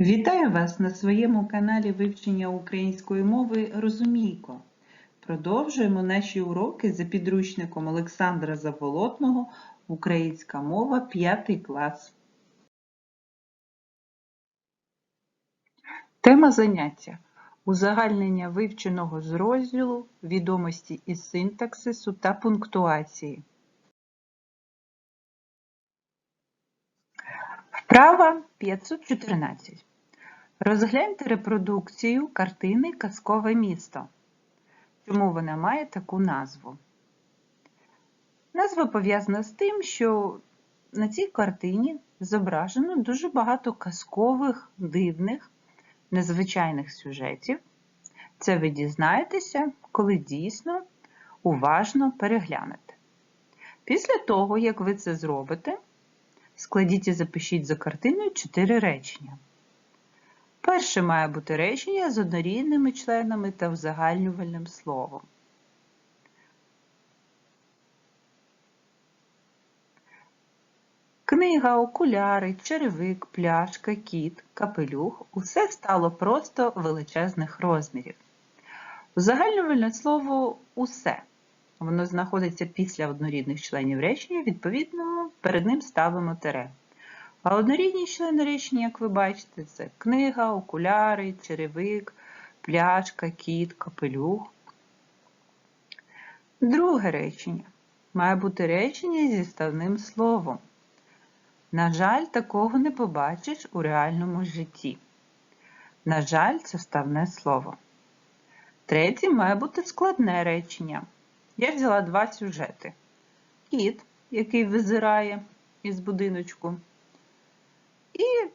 Вітаю вас на своєму каналі вивчення української мови Розумійко. Продовжуємо наші уроки за підручником Олександра Заболотного Українська мова 5 клас. Тема заняття узагальнення вивченого з розділу відомості із синтаксису та пунктуації. Вправа 514. Розгляньте репродукцію картини Казкове місто. Чому вона має таку назву? Назва пов'язана з тим, що на цій картині зображено дуже багато казкових, дивних, незвичайних сюжетів. Це ви дізнаєтеся, коли дійсно уважно переглянете. Після того, як ви це зробите, складіть і запишіть за картиною чотири речення. Перше має бути речення з однорідними членами та узагальнювальним словом. Книга, окуляри, черевик, пляшка, кіт, капелюх усе стало просто величезних розмірів. Узагальнювальне слово усе. Воно знаходиться після однорідних членів речення, відповідно, перед ним ставимо тире. А однорідні члени речення, як ви бачите, це книга, окуляри, черевик, пляшка, кіт, капелюх. Друге речення має бути речення зі ставним словом. На жаль, такого не побачиш у реальному житті. На жаль, це ставне слово. Третє має бути складне речення. Я взяла два сюжети. Кіт, який визирає із будиночку, і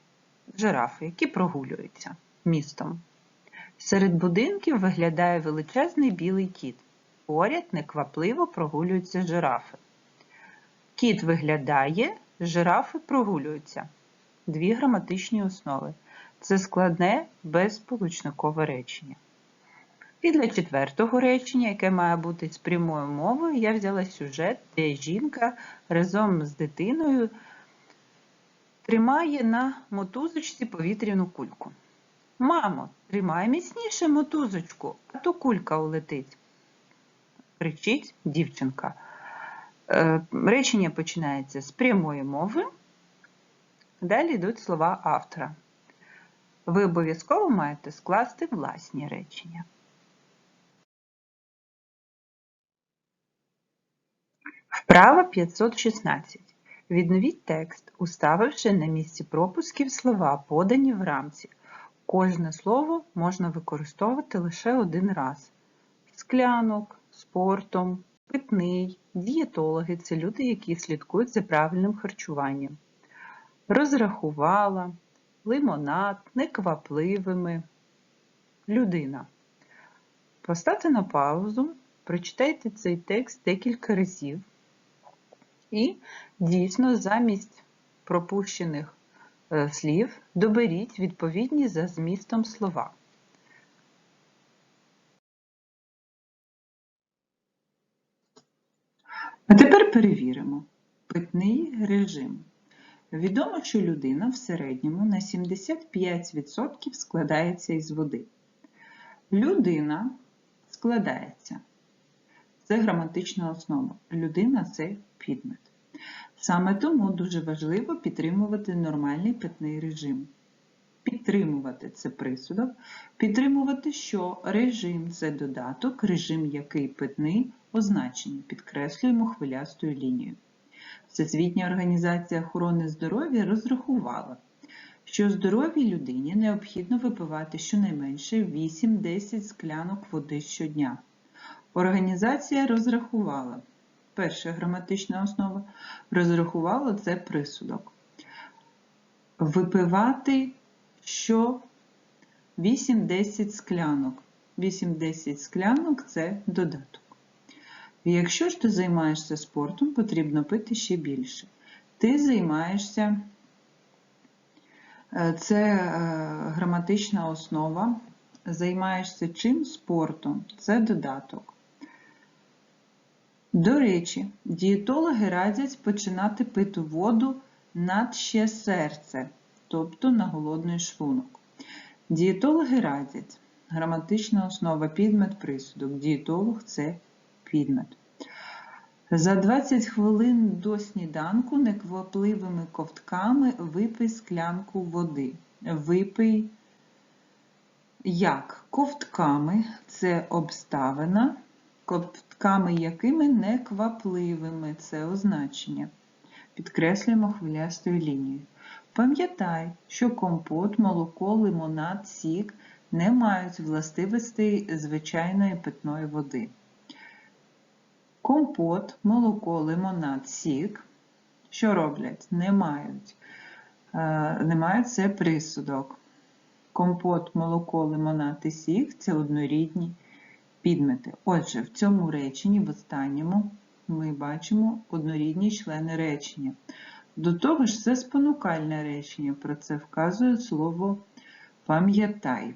жирафи, які прогулюються містом. Серед будинків виглядає величезний білий кіт. Поряд неквапливо прогулюються жирафи. Кіт виглядає, жирафи прогулюються. Дві граматичні основи. Це складне безполучникове речення. І для четвертого речення, яке має бути з прямою мовою, я взяла сюжет, де жінка разом з дитиною тримає на мотузочці повітряну кульку. Мамо, тримай міцніше мотузочку, а то кулька улетить. Кричить дівчинка. Е, речення починається з прямої мови. Далі йдуть слова автора. Ви обов'язково маєте скласти власні речення. Вправа 516. Відновіть текст, уставивши на місці пропусків слова, подані в рамці. Кожне слово можна використовувати лише один раз. Склянок, спортом, питний, дієтологи це люди, які слідкують за правильним харчуванням. Розрахувала, лимонад, неквапливими, людина. Поставте на паузу, прочитайте цей текст декілька разів. І дійсно замість пропущених е, слів доберіть відповідні за змістом слова. А тепер перевіримо питний режим. Відомо, що людина в середньому на 75% складається із води. Людина складається. Це граматична основа. Людина це підмет. Саме тому дуже важливо підтримувати нормальний питний режим. Підтримувати це присудок, підтримувати, що режим це додаток, режим який питний означення, підкреслюємо хвилястою лінією. Всесвітня організація охорони здоров'я розрахувала, що здоровій людині необхідно випивати щонайменше 8-10 склянок води щодня. Організація розрахувала. Перша граматична основа розрахувала це присудок. Випивати що 8-10 склянок. 8-10 склянок це додаток. І якщо ж ти займаєшся спортом, потрібно пити ще більше. Ти займаєшся, е, це е, граматична основа, займаєшся чим спортом, це додаток. До речі, дієтологи радять починати пити воду над ще серце. тобто на голодний шлунок. Дієтологи радять. Граматична основа підмет присудок. Дієтолог це підмет. За 20 хвилин до сніданку неквапливими ковтками випий склянку води. Випий як? Ковтками це обставина, ковтками якими неквапливими це означення. Підкреслюємо хвилястою лінією. Пам'ятай, що компот, молоко, лимонад, сік не мають властивостей звичайної питної води. Компот, молоко, лимонад, сік, що роблять? Не мають. Е, Не мають це присудок. Компот, молоко, лимонад і сік це однорідні підмети. Отже, в цьому реченні, в останньому, ми бачимо однорідні члени речення. До того ж, це спонукальне речення, про це вказує слово пам'ятай.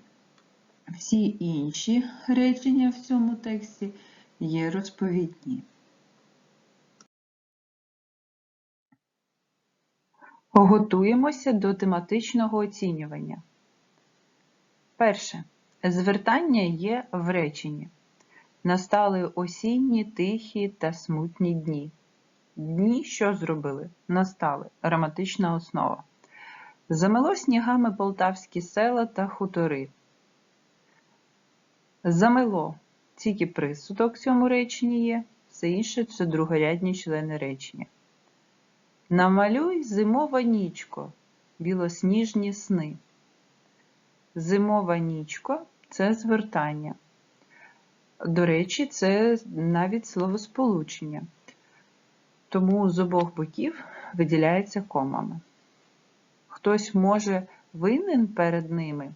Всі інші речення в цьому тексті є розповідні. Готуємося до тематичного оцінювання. Перше. Звертання є в реченні. Настали осінні, тихі та смутні дні. Дні що зробили? Настали. Граматична основа. Замело снігами полтавські села та хутори. Замело. Тільки присудок в цьому реченні є, все інше це другорядні члени речення. Намалюй зимова нічко, білосніжні сни. Зимова нічко це звертання. До речі, це навіть словосполучення. Тому з обох боків виділяється комами. Хтось може винен перед ними.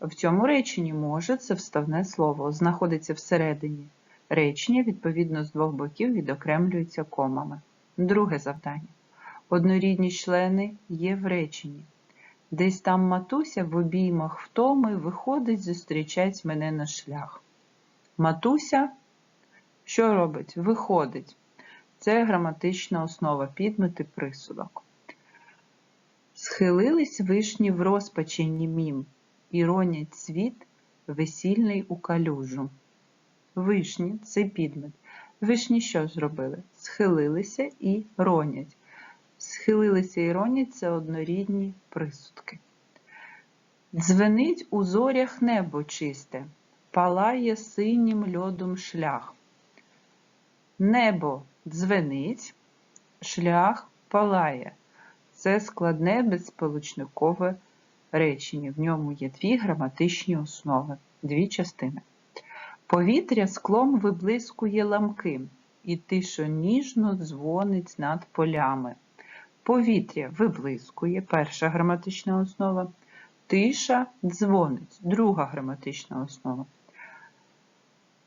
В цьому реченні може це вставне слово, знаходиться всередині. Речення, відповідно, з двох боків відокремлюється комами. Друге завдання. Однорідні члени є в реченні. Десь там матуся в обіймах втоми виходить, зустрічать мене на шлях. Матуся що робить? Виходить. Це граматична основа підмети присудок. Схилились вишні в розпачі німім, і ронять цвіт весільний у калюжу. Вишні це підмет. Вишні що зробили? Схилилися і ронять. Схилилися і ронять це однорідні присудки. Дзвенить у зорях небо чисте, палає синім льодом шлях. Небо дзвенить, шлях палає. Це складне безсполучникове речення. В ньому є дві граматичні основи, дві частини. Повітря склом виблискує ламки, і тишо ніжно дзвонить над полями. Повітря виблискує перша граматична основа. Тиша дзвонить друга граматична основа.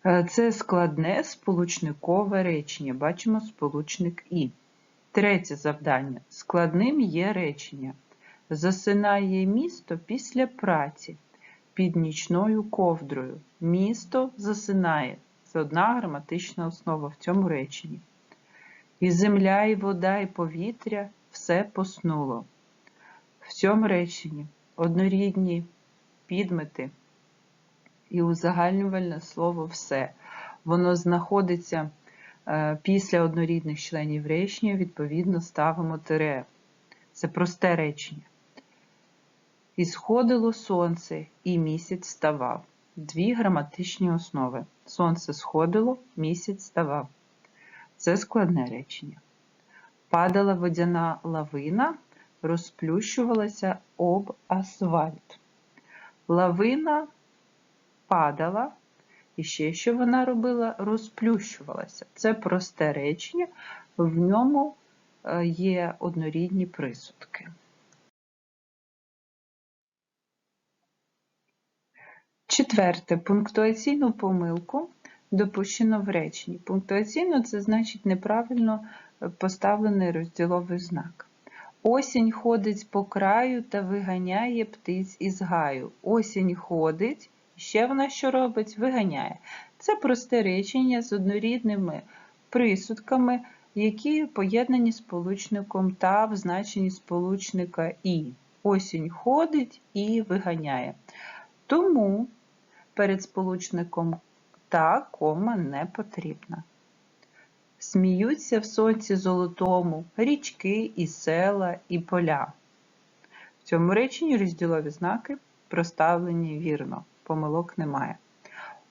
Е, це складне сполучникове речення. Бачимо сполучник І. Третє завдання. Складним є речення. Засинає місто після праці під нічною ковдрою. Місто засинає. Це одна граматична основа в цьому реченні. І земля, і вода, і повітря все поснуло. В цьому реченні однорідні підмети і узагальнювальне слово все. Воно знаходиться е, після однорідних членів речення, відповідно, ставимо тире. Це просте речення. І сходило сонце, і місяць ставав. Дві граматичні основи. Сонце сходило, місяць ставав. Це складне речення. Падала водяна лавина, розплющувалася об асфальт. Лавина падала, і ще що вона робила, розплющувалася. Це просте речення, в ньому е, є однорідні присудки. Четверте, пунктуаційну помилку допущено в реченні. Пунктуаційно це значить неправильно поставлений розділовий знак. Осінь ходить по краю та виганяє птиць із гаю. Осінь ходить, ще вона що робить? Виганяє. Це просте речення з однорідними присудками, які поєднані сполучником та в значенні сполучника І. Осінь ходить і виганяє. Тому перед сполучником та кома не потрібна. Сміються в сонці золотому річки і села, і поля. В цьому реченні розділові знаки проставлені вірно, помилок немає.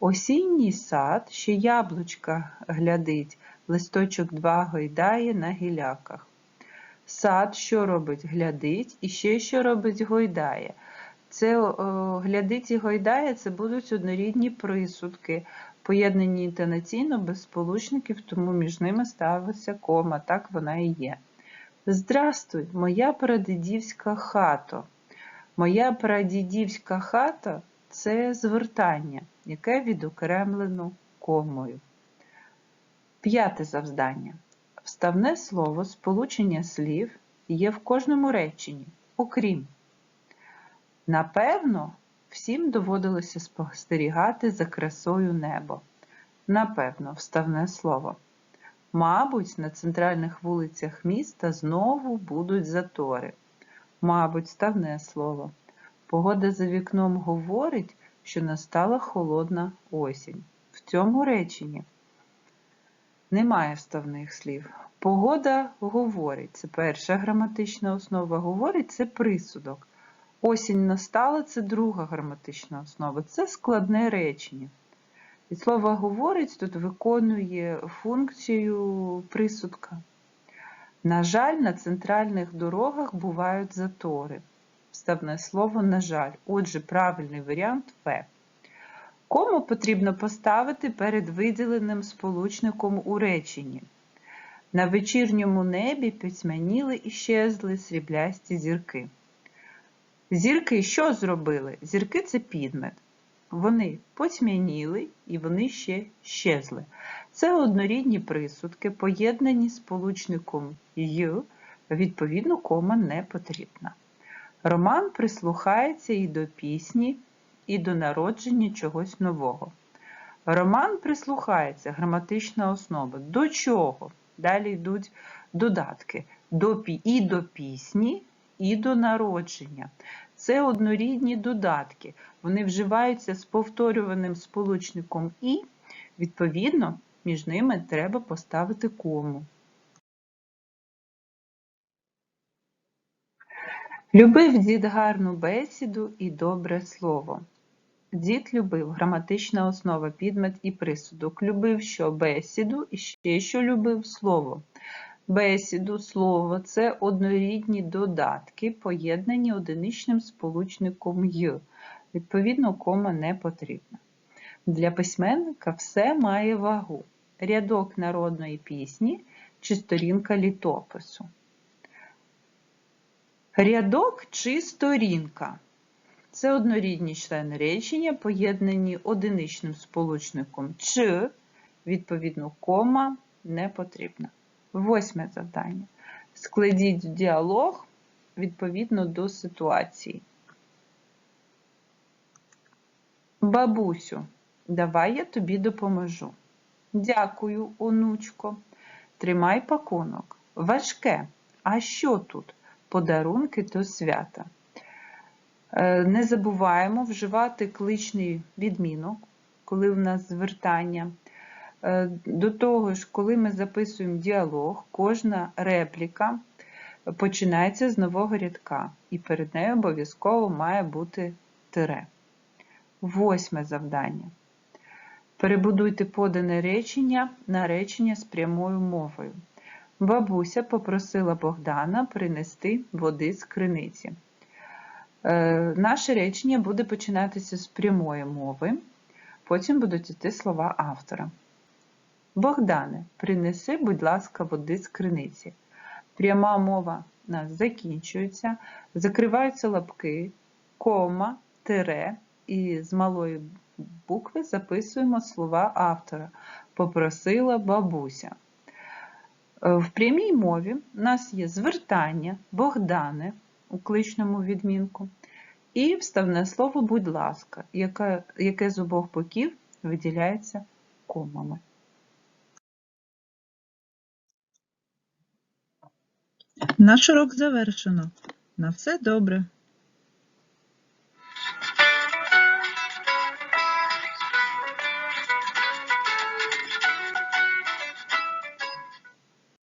Осінній сад, ще яблучка глядить, листочок два гойдає на гіляках. Сад, що робить, глядить, і ще що робить, гойдає. Це о, глядить і гойдає це будуть однорідні присудки, поєднані інтонаційно без сполучників, тому між ними ставиться кома, так вона і є. Здрастуй, моя прадідівська хато. Моя прадідівська хата це звертання, яке відокремлено комою. П'яте завдання. Вставне слово сполучення слів є в кожному реченні, окрім. Напевно, всім доводилося спостерігати за красою небо. Напевно, вставне слово. Мабуть, на центральних вулицях міста знову будуть затори. Мабуть, ставне слово. Погода за вікном говорить, що настала холодна осінь. В цьому реченні немає вставних слів. Погода говорить, це перша граматична основа, говорить це присудок. Осінь настала це друга граматична основа, це складне речення. І слово говорить тут виконує функцію присудка. На жаль, на центральних дорогах бувають затори. Вставне слово, на жаль. Отже, правильний варіант В. Кому потрібно поставити перед виділеним сполучником у реченні. На вечірньому небі пітьмяніли і щезли сріблясті зірки. Зірки що зробили? Зірки це підмет. Вони потьмяніли і вони ще щезли. Це однорідні присудки, поєднані сполучником «й», відповідно, кома не потрібна. Роман прислухається і до пісні, і до народження чогось нового. Роман прислухається, граматична основа. До чого? Далі йдуть додатки до, і до пісні, і до народження. Це однорідні додатки. Вони вживаються з повторюваним сполучником і, відповідно, між ними треба поставити кому. Любив дід гарну бесіду і добре слово. Дід любив граматична основа, підмет і присудок. Любив що бесіду і ще що любив слово. Бесіду, слово це однорідні додатки, поєднані одиничним сполучником «й». Відповідно, кома не потрібна. Для письменника все має вагу. Рядок народної пісні чи сторінка літопису. Рядок чи сторінка. Це однорідні члени речення, поєднані одиничним сполучником чи, відповідно, кома не потрібна. Восьме завдання. Складіть діалог відповідно до ситуації. Бабусю, давай я тобі допоможу. Дякую, онучко. Тримай пакунок. Важке. А що тут? Подарунки до свята. Е, не забуваємо вживати кличний відмінок, коли в нас звертання. Е, до того ж, коли ми записуємо діалог, кожна репліка починається з нового рядка, і перед нею обов'язково має бути тире. Восьме завдання. Перебудуйте подане речення на речення з прямою мовою. Бабуся попросила Богдана принести води з криниці. Е, наше речення буде починатися з прямої мови, потім будуть йти слова автора. Богдане, принеси, будь ласка, води з криниці. Пряма мова у нас закінчується, закриваються лапки, кома, тире, і з малої букви записуємо слова автора. Попросила бабуся. Е, в прямій мові у нас є звертання Богдане у кличному відмінку. І вставне слово, будь ласка, яке, яке з обох боків виділяється комами. Наш урок завершено. На все добре.